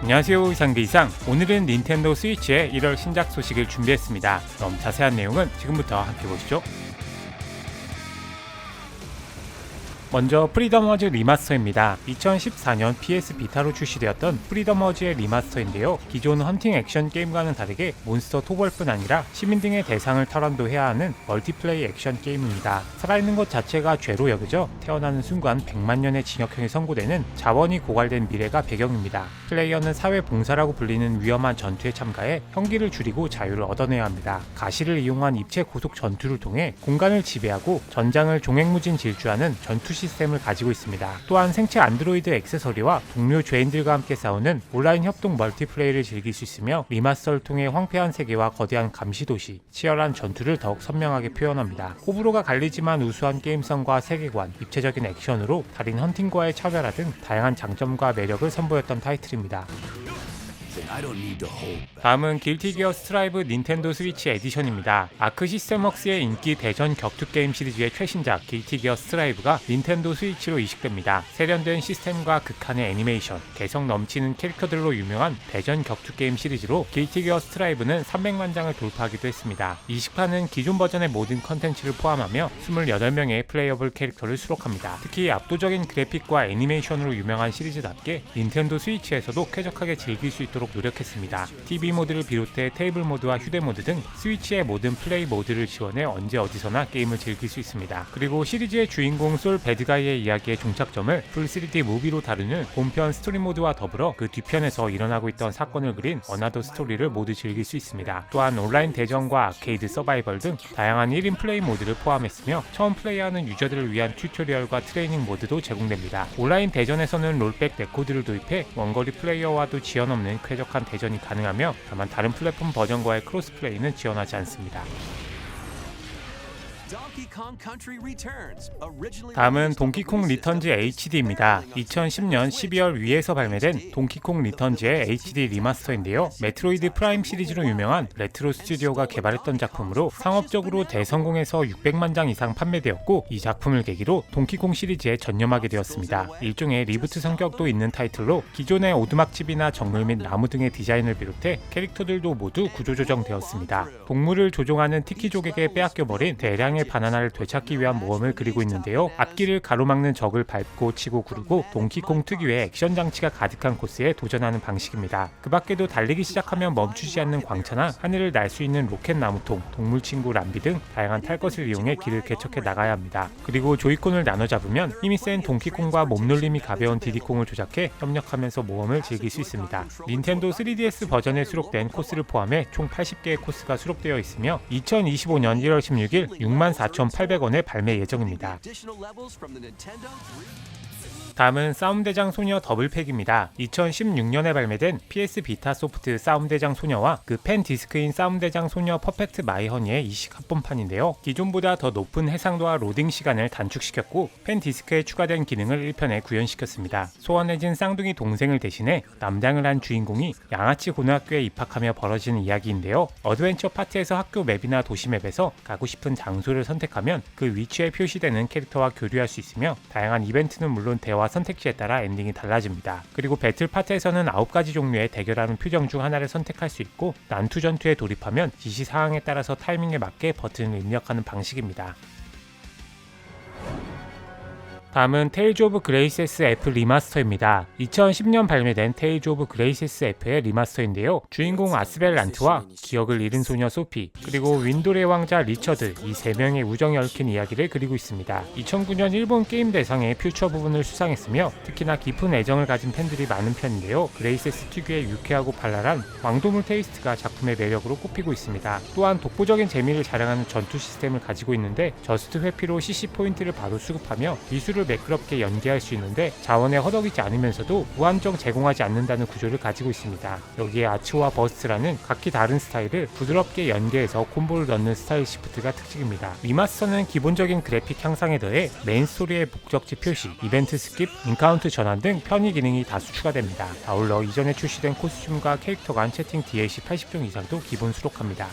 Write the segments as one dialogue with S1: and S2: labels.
S1: 안녕하세요 이상대이상. 오늘은 닌텐도 스위치의 1월 신작 소식을 준비했습니다. 그럼 자세한 내용은 지금부터 함께 보시죠 먼저 프리덤 워즈 리마스터입니다. 2014년 PS 비타로 출시되었던 프리덤 워즈의 리마스터인데요. 기존 헌팅 액션 게임과는 다르게 몬스터 토벌뿐 아니라 시민 등의 대상을 탈환도 해야 하는 멀티플레이 액션 게임입니다. 살아있는 것 자체가 죄로 여겨져 태어나는 순간 100만 년의 징역형이 선고되는 자원이 고갈된 미래가 배경입니다. 플레이어는 사회 봉사라고 불리는 위험한 전투에 참가해 형기를 줄이고 자유를 얻어내야 합니다. 가시를 이용한 입체 고속 전투를 통해 공간을 지배하고 전장을 종횡무진 질주하는 전투 시스템을 가지고 있습니다. 또한 생체 안드로이드 액세서리와 동료 죄인들과 함께 싸우는 온라인 협동 멀티플레이를 즐길 수 있으며 리마스터를 통해 황폐한 세계와 거대한 감시도시, 치열한 전투를 더욱 선명하게 표현합니다. 호불호가 갈리지만 우수한 게임성과 세계관, 입체적인 액션으로 달인 헌팅과의 차별화 등 다양한 장점과 매력을 선보였던 타이틀입니다. 다음은 길티 기어 스트라이브 닌텐도 스위치 에디션입니다. 아크 시스템 웍스의 인기 대전 격투 게임 시리즈의 최신작 길티 기어 스트라이브가 닌텐도 스위치로 이식됩니다. 세련된 시스템과 극한의 애니메이션, 개성 넘치는 캐릭터들로 유명한 대전 격투 게임 시리즈로 길티 기어 스트라이브는 300만 장을 돌파하기도 했습니다. 이식판은 기존 버전의 모든 컨텐츠를 포함하며 28명의 플레이어블 캐릭터를 수록합니다. 특히 압도적인 그래픽과 애니메이션으로 유명한 시리즈답게 닌텐도 스위치에서도 쾌적하게 즐길 수 있도록 노력했습니다. TV 모드를 비롯해 테이블 모드와 휴대 모드 등 스위치의 모든 플레이 모드를 지원해 언제 어디서나 게임을 즐길 수 있습니다. 그리고 시리즈의 주인공 솔 배드가이의 이야기의 종착점을 풀 3D 무비로 다루는 본편 스토리 모드와 더불어 그 뒤편에서 일어나고 있던 사건을 그린 어나더 스토리를 모두 즐길 수 있습니다. 또한 온라인 대전과 아케이드 서바이벌 등 다양한 1인 플레이 모드를 포함했으며 처음 플레이하는 유저들을 위한 튜토리얼과 트레이닝 모드도 제공됩니다. 온라인 대전에서는 롤백 레코드를 도입해 원거리 플레이어와도 지연 없는 쾌적 한 대전이 가능하며 다만 다른 플랫폼 버전과의 크로스 플레이는 지원하지 않습니다. 다음은 동키콩 리턴즈 HD입니다. 2010년 12월 위에서 발매된 동키콩 리턴즈의 HD 리마스터인데요. 메트로이드 프라임 시리즈로 유명한 레트로 스튜디오가 개발했던 작품으로 상업적으로 대성공해서 600만 장 이상 판매되었고 이 작품을 계기로 동키콩 시리즈에 전념하게 되었습니다. 일종의 리부트 성격도 있는 타이틀로 기존의 오두막집이나 정글 및 나무 등의 디자인을 비롯해 캐릭터들도 모두 구조조정되었습니다. 동물을 조종하는 티키족에게 빼앗겨버린 대량의 바나나를 되찾기 위한 모험을 그리고 있는데요. 앞길을 가로막는 적을 밟고 치고 구르고 동키콩 특유의 액션 장치가 가득한 코스에 도전하는 방식입니다. 그 밖에도 달리기 시작하면 멈추지 않는 광차나 하늘을 날 수 있는 로켓 나무통, 동물 친구 람비 등 다양한 탈 것을 이용해 길을 개척해 나가야 합니다. 그리고 조이콘을 나눠 잡으면 힘이 센 동키콩과 몸놀림이 가벼운 디디콩을 조작해 협력하면서 모험을 즐길 수 있습니다. 닌텐도 3DS 버전에 수록된 코스를 포함해 총 80개의 코스가 수록되어 있으며 2025년 1월 16일 64,800원에 발매 예정입니다. 다음은 싸움대장 소녀 더블팩입니다. 2016년에 발매된 PS 비타 소프트 싸움대장 소녀와 그 펜 디스크인 싸움대장 소녀 퍼펙트 마이허니의 이식 합본판인데요. 기존보다 더 높은 해상도와 로딩 시간을 단축시켰고 펜 디스크에 추가된 기능을 1편에 구현시켰습니다. 소원해진 쌍둥이 동생을 대신해 남장을 한 주인공이 양아치 고등학교에 입학하며 벌어지는 이야기인데요. 어드벤처 파트에서 학교 맵이나 도시 맵에서 가고 싶은 장소를 선택하면 그 위치에 표시되는 캐릭터와 교류할 수 있으며 다양한 이벤트는 물론 대화 선택지에 따라 엔딩이 달라집니다. 그리고 배틀 파트에서는 9가지 종류의 대결하는 표정 중 하나를 선택할 수 있고 난투 전투에 돌입하면 지시 사항에 따라서 타이밍에 맞게 버튼을 입력하는 방식입니다. 다음은 테일즈 오브 그레이세스 F 리마스터입니다. 2010년 발매된 테일즈 오브 그레이세스 F의 리마스터인데요. 주인공 아스벨 란트와 기억을 잃은 소녀 소피, 그리고 윈도레 왕자 리처드 이 세 명의 우정이 얽힌 이야기를 그리고 있습니다. 2009년 일본 게임 대상의 퓨처 부분을 수상했으며 특히나 깊은 애정을 가진 팬들이 많은 편인데요. 그레이세스 특유의 유쾌하고 발랄한 왕도물 테이스트가 작품의 매력으로 꼽히고 있습니다. 또한 독보적인 재미를 자랑하는 전투 시스템을 가지고 있는데 저스트 회피로 CC 포인트를 바로 수급하며 기술 을 매끄럽게 연계할 수 있는데 자원에 허덕이지 않으면서도 무한정 제공하지 않는다는 구조를 가지고 있습니다. 여기에 아츠와 버스트라는 각기 다른 스타일을 부드럽게 연계해서 콤보를 넣는 스타일 시프트가 특징입니다. 리마스터는 기본적인 그래픽 향상에 더해 메인 스토리의 목적지 표시, 이벤트 스킵, 인카운트 전환 등 편의 기능이 다수 추가됩니다. 아울러 이전에 출시된 코스튬과 캐릭터 간 채팅 DLC 80종 이상도 기본 수록합니다.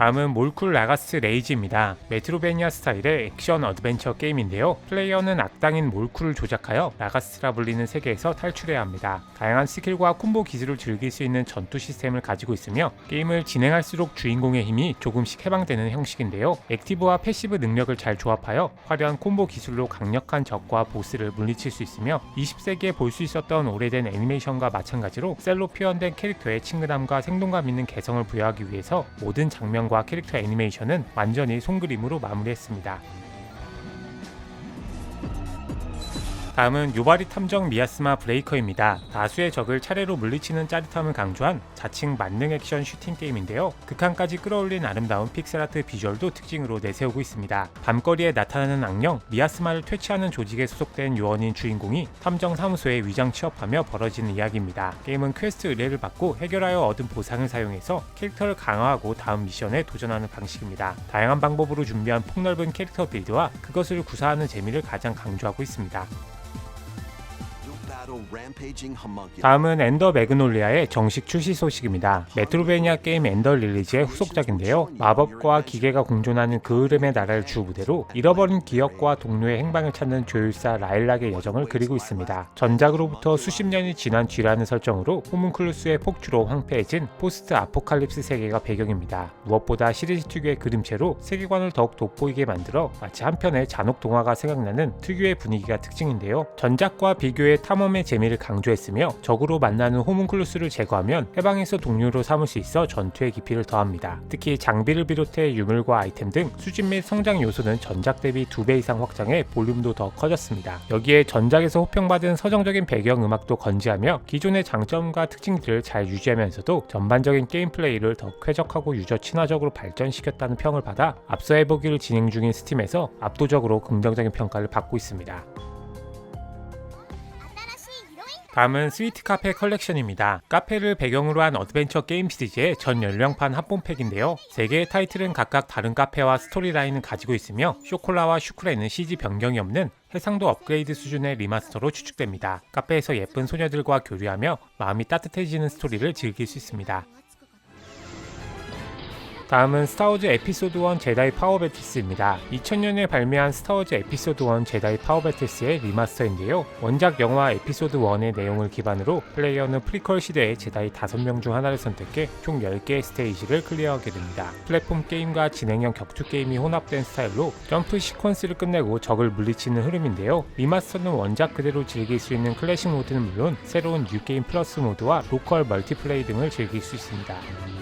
S1: 다음은 몰쿨 라가스 레이지입니다. 메트로베니아 스타일의 액션 어드벤처 게임인데요. 플레이어는 악당인 몰쿨을 조작하여 라가스라 불리는 세계에서 탈출해야 합니다. 다양한 스킬과 콤보 기술을 즐길 수 있는 전투 시스템을 가지고 있으며 게임을 진행할수록 주인공의 힘이 조금씩 해방되는 형식인데요. 액티브와 패시브 능력을 잘 조합하여 화려한 콤보 기술로 강력한 적과 보스를 물리칠 수 있으며 20세기에 볼 수 있었던 오래된 애니메이션과 마찬가지로 셀로 표현된 캐릭터의 친근함과 생동감 있는 개성을 부여하기 위해서 모든 장면과 캐릭터 애니메이션은 완전히 손그림으로 마무리했습니다. 다음은 요바리 탐정 미야스마 브레이커입니다. 다수의 적을 차례로 물리치는 짜릿함을 강조한 자칭 만능 액션 슈팅 게임인데요. 극한까지 끌어올린 아름다운 픽셀아트 비주얼도 특징으로 내세우고 있습니다. 밤거리에 나타나는 악령 미야스마를 퇴치하는 조직에 소속된 요원인 주인공이 탐정 사무소에 위장 취업하며 벌어지는 이야기입니다. 게임은 퀘스트 의뢰를 받고 해결하여 얻은 보상을 사용해서 캐릭터를 강화하고 다음 미션에 도전하는 방식입니다. 다양한 방법으로 준비한 폭넓은 캐릭터 빌드와 그것을 구사하는 재미를 가장 강조하고 있습니다. 다음은 엔더 매그놀리아의 정식 출시 소식입니다. 메트로베니아 게임 엔더 릴리지의 후속작인데요. 마법과 기계가 공존하는 그 흐름의 나라를 주 무대로 잃어버린 기억과 동료의 행방을 찾는 조율사 라일락의 여정을 그리고 있습니다. 전작으로부터 수십 년이 지난 뒤라는 설정으로 호문클루스의 폭주로 황폐해진 포스트 아포칼립스 세계가 배경입니다. 무엇보다 시리즈 특유의 그림체로 세계관을 더욱 돋보이게 만들어 마치 한편의 잔혹 동화가 생각나는 특유의 분위기가 특징인데요. 전작과 비교해 탐험의 재미를 강조했으며 적으로 만나는 호문클루스를 제거하면 해방에서 동료로 삼을 수 있어 전투의 깊이를 더합니다. 특히 장비를 비롯해 유물과 아이템 등 수집 및 성장 요소는 전작 대비 2배 이상 확장해 볼륨도 더 커졌습니다. 여기에 전작에서 호평받은 서정적인 배경 음악도 건지하며 기존의 장점과 특징들을 잘 유지하면서도 전반적인 게임 플레이를 더 쾌적하고 유저 친화적으로 발전시켰다는 평을 받아 앞서 해보기를 진행 중인 스팀에서 압도적으로 긍정적인 평가를 받고 있습니다. 다음은 스위트 카페 컬렉션입니다. 카페를 배경으로 한 어드벤처 게임 시리즈의 전 연령판 합본팩인데요. 세 개의 타이틀은 각각 다른 카페와 스토리라인을 가지고 있으며 쇼콜라와 슈크레는 CG 변경이 없는 해상도 업그레이드 수준의 리마스터로 추측됩니다. 카페에서 예쁜 소녀들과 교류하며 마음이 따뜻해지는 스토리를 즐길 수 있습니다. 다음은 스타워즈 에피소드 1 제다이 파워 배틀스입니다. 2000년에 발매한 스타워즈 에피소드 1 제다이 파워 배틀스의 리마스터인데요. 원작 영화 에피소드 1의 내용을 기반으로 플레이어는 프리퀄 시대의 제다이 5명 중 하나를 선택해 총 10개의 스테이지를 클리어하게 됩니다. 플랫폼 게임과 진행형 격투 게임이 혼합된 스타일로 점프 시퀀스를 끝내고 적을 물리치는 흐름인데요. 리마스터는 원작 그대로 즐길 수 있는 클래식 모드는 물론 새로운 뉴게임 플러스 모드와 로컬 멀티플레이 등을 즐길 수 있습니다.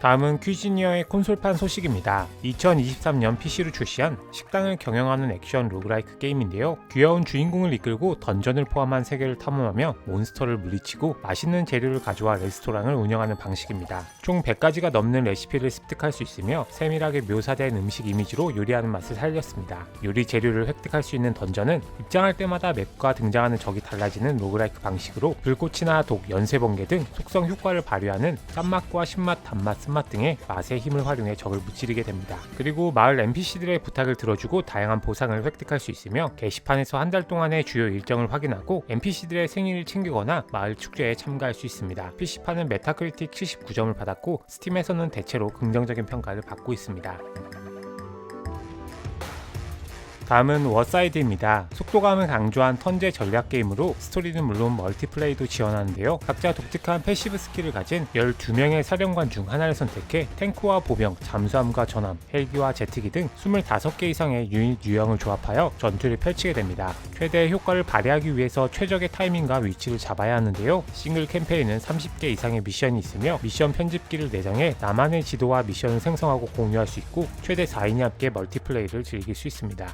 S1: 다음은 퀴즈니어의 콘솔판 소식입니다. 2023년 PC로 출시한 식당을 경영하는 액션 로그라이크 게임인데요. 귀여운 주인공을 이끌고 던전을 포함한 세계를 탐험하며 몬스터를 물리치고 맛있는 재료를 가져와 레스토랑을 운영하는 방식입니다. 총 100가지가 넘는 레시피를 습득할 수 있으며 세밀하게 묘사된 음식 이미지로 요리하는 맛을 살렸습니다. 요리 재료를 획득할 수 있는 던전은 입장할 때마다 맵과 등장하는 적이 달라지는 로그라이크 방식으로 불꽃이나 독, 연쇄 번개 등 속성 효과를 발휘하는 짠맛과 신맛, 단맛, 쓴맛 등의 맛의 힘을 활용해 적을 무찌르게 됩니다. 그리고 마을 NPC들의 부탁을 들어주고 다양한 보상을 획득할 수 있으며 게시판에서 한 달 동안의 주요 일정을 확인하고 NPC들의 생일을 챙기거나 마을 축제에 참가할 수 있습니다. PC판은 메타크리틱 79점을 받았고 스팀에서는 대체로 긍정적인 평가를 받고 있습니다. 다음은 워사이드입니다. 속도감을 강조한 턴제 전략 게임으로 스토리는 물론 멀티플레이도 지원하는데요. 각자 독특한 패시브 스킬을 가진 12명의 사령관 중 하나를 선택해 탱크와 보병, 잠수함과 전함, 헬기와 제트기 등 25개 이상의 유닛 유형을 조합하여 전투를 펼치게 됩니다. 최대의 효과를 발휘하기 위해서 최적의 타이밍과 위치를 잡아야 하는데요. 싱글 캠페인은 30개 이상의 미션이 있으며 미션 편집기를 내장해 나만의 지도와 미션을 생성하고 공유할 수 있고 최대 4인이 함께 멀티플레이를 즐길 수 있습니다.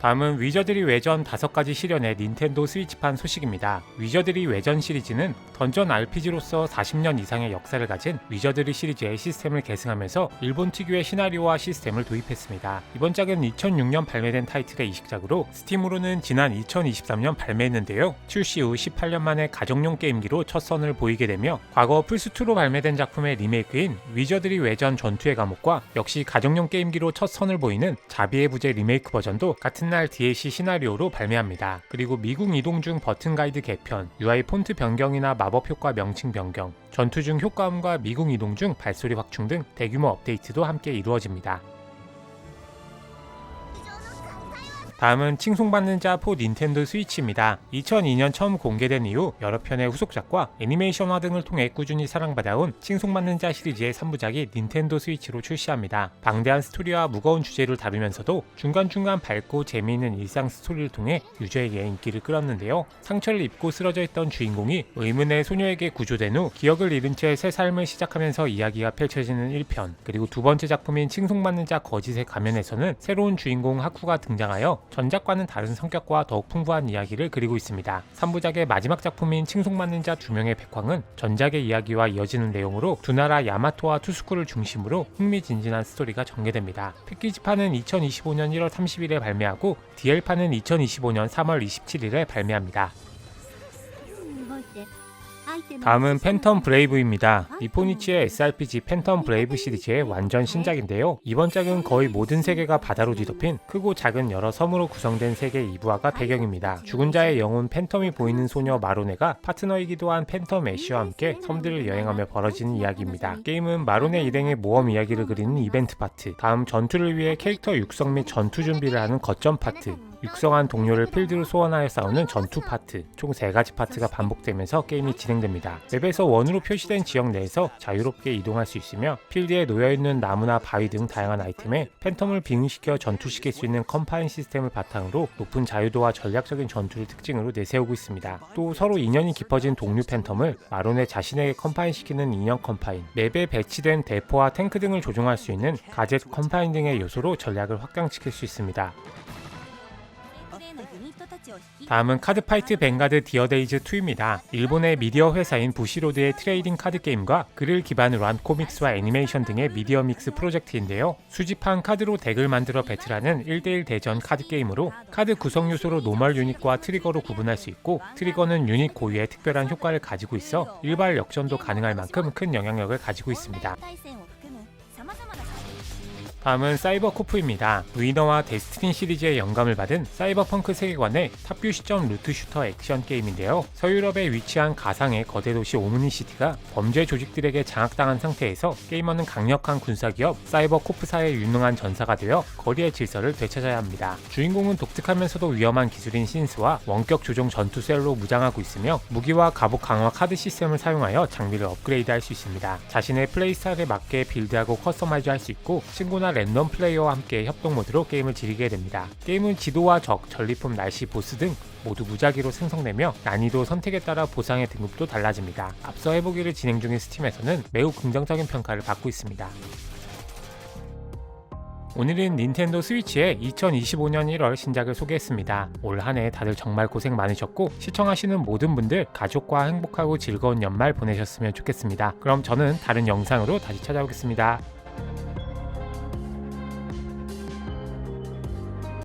S1: 다음은 위저들이 외전 5가지 실현의 닌텐도 스위치판 소식입니다. 위저들이 외전 시리즈는 던전 RPG로서 40년 이상의 역사를 가진 위저들이 시리즈의 시스템을 계승하면서 일본 특유의 시나리오와 시스템을 도입했습니다. 이번 작은 2006년 발매된 타이틀의 이식작으로 스팀으로는 지난 2023년 발매했는데요. 출시 후 18년 만에 가정용 게임기로 첫 선을 보이게 되며 과거 플스2로 발매된 작품의 리메이크인 위저들이 외전 전투의 감옥과 역시 가정용 게임기로 첫 선을 보이는 자비의 부재 리메이크 버전도 같은 같은 날 DLC 시나리오로 발매합니다. 그리고 미국 이동 중 버튼 가이드 개편, UI 폰트 변경이나 마법 효과 명칭 변경, 전투 중 효과음과 미국 이동 중 발소리 확충 등 대규모 업데이트도 함께 이루어집니다. 다음은 칭송받는 자포 닌텐도 스위치입니다. 2002년 처음 공개된 이후 여러 편의 후속작과 애니메이션화 등을 통해 꾸준히 사랑받아온 칭송받는 자 시리즈의 3부작이 닌텐도 스위치로 출시합니다. 방대한 스토리와 무거운 주제를 다루면서도 중간중간 밝고 재미있는 일상 스토리를 통해 유저에게 인기를 끌었는데요. 상처를 입고 쓰러져 있던 주인공이 의문의 소녀에게 구조된 후 기억을 잃은 채 새 삶을 시작하면서 이야기가 펼쳐지는 1편 그리고 두 번째 작품인 칭송받는 자 거짓의 가면에서는 새로운 주인공 하쿠가 등장하여 전작과는 다른 성격과 더욱 풍부한 이야기를 그리고 있습니다. 3부작의 마지막 작품인 칭송받는 자 두 명의 백황은 전작의 이야기와 이어지는 내용으로 두 나라 야마토와 투스쿠를 중심으로 흥미진진한 스토리가 전개됩니다. 패키지판은 2025년 1월 30일에 발매하고 DL판은 2025년 3월 27일에 발매합니다. 다음은 팬텀 브레이브입니다. 니포니치의 SRPG 팬텀 브레이브 시리즈의 완전 신작인데요. 이번 작은 거의 모든 세계가 바다로 뒤덮인 크고 작은 여러 섬으로 구성된 세계 이부화가 배경입니다. 죽은 자의 영혼 팬텀이 보이는 소녀 마로네가 파트너이기도 한 팬텀 애쉬와 함께 섬들을 여행하며 벌어지는 이야기입니다. 게임은 마로네 일행의 모험 이야기를 그리는 이벤트 파트, 다음 전투를 위해 캐릭터 육성 및 전투 준비를 하는 거점 파트, 육성한 동료를 필드로 소환하여 싸우는 전투 파트 총 3가지 파트가 반복되면서 게임이 진행됩니다. 맵에서 원으로 표시된 지역 내에서 자유롭게 이동할 수 있으며 필드에 놓여있는 나무나 바위 등 다양한 아이템에 팬텀을 빙의시켜 전투시킬 수 있는 컴파인 시스템을 바탕으로 높은 자유도와 전략적인 전투를 특징으로 내세우고 있습니다. 또 서로 인연이 깊어진 동료 팬텀을 마론에 자신에게 컴파인시키는 인형 컴파인, 맵에 배치된 대포와 탱크 등을 조종할 수 있는 가젯 컴파인 등의 요소로 전략을 확장시킬 수 있습니다. 다음은 카드파이트 뱅가드 디어데이즈 2입니다. 일본의 미디어 회사인 부시로드의 트레이딩 카드 게임과 그를 기반으로 한 코믹스와 애니메이션 등의 미디어 믹스 프로젝트인데요. 수집한 카드로 덱을 만들어 배틀하는 1대1 대전 카드 게임으로 카드 구성 요소로 노멀 유닛과 트리거로 구분할 수 있고 트리거는 유닛 고유의 특별한 효과를 가지고 있어 일발 역전도 가능할 만큼 큰 영향력을 가지고 있습니다. 다음은 사이버 코프입니다. 위너와 데스티니 시리즈의 영감을 받은 사이버펑크 세계관의 탑뷰 시점 루트 슈터 액션 게임인데요. 서유럽에 위치한 가상의 거대 도시 오므니 시티가 범죄 조직들에게 장악당한 상태에서 게이머는 강력한 군사기업 사이버 코프사의 유능한 전사가 되어 거리의 질서를 되찾아야 합니다. 주인공은 독특하면서도 위험한 기술인 신스와 원격 조종 전투 셀로 무장하고 있으며 무기와 갑옷 강화 카드 시스템을 사용하여 장비를 업그레이드할 수 있습니다. 자신의 플레이 스타일에 맞게 빌드하고 커스터마이즈 할 수 있고 친구나 랜덤 플레이어와 함께 협동 모드로 게임을 즐기게 됩니다. 게임은 지도와 적, 전리품, 날씨, 보스 등 모두 무작위로 생성되며 난이도 선택에 따라 보상의 등급도 달라집니다. 앞서 해보기를 진행 중인 스팀에서는 매우 긍정적인 평가를 받고 있습니다. 오늘은 닌텐도 스위치의 2025년 1월 신작을 소개했습니다. 올 한 해 다들 정말 고생 많으셨고 시청하시는 모든 분들 가족과 행복하고 즐거운 연말 보내셨으면 좋겠습니다. 그럼 저는 다른 영상으로 다시 찾아오겠습니다.